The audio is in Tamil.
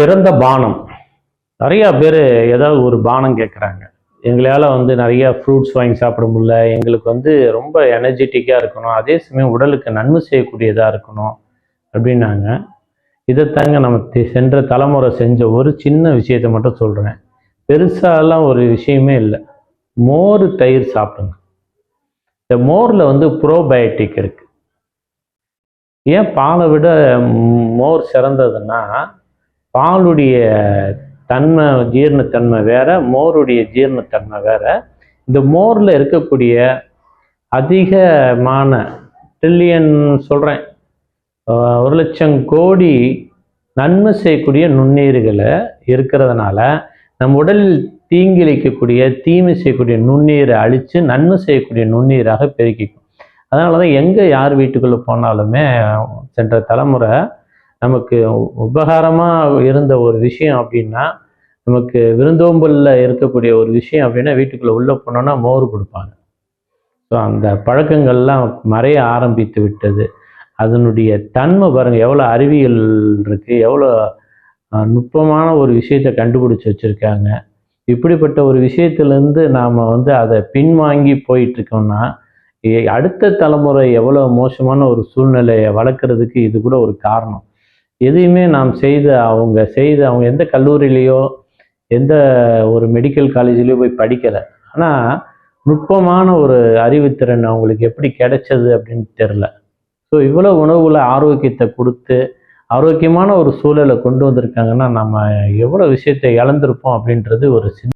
சிறந்த பானம். நிறையா பேர் ஏதாவது ஒரு பானம் கேட்குறாங்க எங்களால் வந்து நிறைய ஃப்ரூட்ஸ் வாங்கி சாப்பிட முடியல. எங்களுக்கு வந்து ரொம்ப எனர்ஜெட்டிக்காக இருக்கணும். அதே சமயம் உடலுக்கு நன்மை செய்யக்கூடியதாக இருக்கணும் அப்படின்னாங்க. இதைத்தாங்க நம்ம சென்ற தலைமுறை செஞ்ச ஒரு சின்ன விஷயத்தை மட்டும் சொல்கிறேன் பெருசாலாம் ஒரு விஷயமே இல்லை. மோர் தயிர் சாப்பிடுங்க. இந்த மோரில் வந்து ப்ரோபயோட்டிக் இருக்குது ஏன் பாலை விட மோர் சிறந்ததுன்னா பாலுடைய தன்மை ஜீரணத்தன்மை வேற மோருடைய ஜீரணத்தன்மை வேற. இந்த மோரில் இருக்கக்கூடிய அதிகமான ட்ரில்லியன் சொல்கிறேன் ஒரு லட்சம் கோடி நன்மை செய்யக்கூடிய நுண்ணீர்களை இருக்கிறதுனால நம் உடலில் தீங்கிழிக்கக்கூடிய தீமை செய்யக்கூடிய நுண்ணீரை அழித்து நன்மை செய்யக்கூடிய நுண்ணீராக பெருக்கிக்கும் அதனால தான் எங்கே யார் வீட்டுக்குள்ளே போனாலுமே சென்ற தலைமுறை நமக்கு உபகாரமாக இருந்த ஒரு விஷயம் அப்படின்னா நமக்கு விருந்தோம்பலில் இருக்கக்கூடிய ஒரு விஷயம் அப்படின்னா வீட்டுக்குள்ளே உள்ளே போனோன்னா மோர் கொடுப்பாங்க. ஸோ அந்த பழக்கங்கள்லாம் மறைய ஆரம்பித்து விட்டது. அதனுடைய தன்மை பாருங்கள் எவ்வளோ அறிவியல் இருக்குது எவ்வளோ நுட்பமான ஒரு விஷயத்தை கண்டுபிடிச்சி வச்சுருக்காங்க. இப்படிப்பட்ட ஒரு விஷயத்துலேருந்து நாம் வந்து அதை பின்வாங்கி போயிட்டுருக்கோம்னா அடுத்த தலைமுறை எவ்வளோ மோசமான ஒரு சூழ்நிலையை வளர்க்குறதுக்கு இது கூட ஒரு காரணம். எதையுமே நாம் செய்த அவங்க செய்த அவங்க எந்த கல்லூரியிலையோ எந்த ஒரு மெடிக்கல் காலேஜ்லேயோ போய் படிக்கலை. ஆனால் நுட்பமான ஒரு அறிவுத்திறன் அவங்களுக்கு எப்படி கிடைச்சது அப்படின்னு தெரில ஸோ இவ்வளோ உணவுகளை ஆரோக்கியத்தை கொடுத்து ஆரோக்கியமான ஒரு சூழலை கொண்டு வந்திருக்காங்கன்னா நம்ம எவ்வளோ விஷயத்தை இழந்திருப்போம் அப்படின்றது ஒரு சின்ன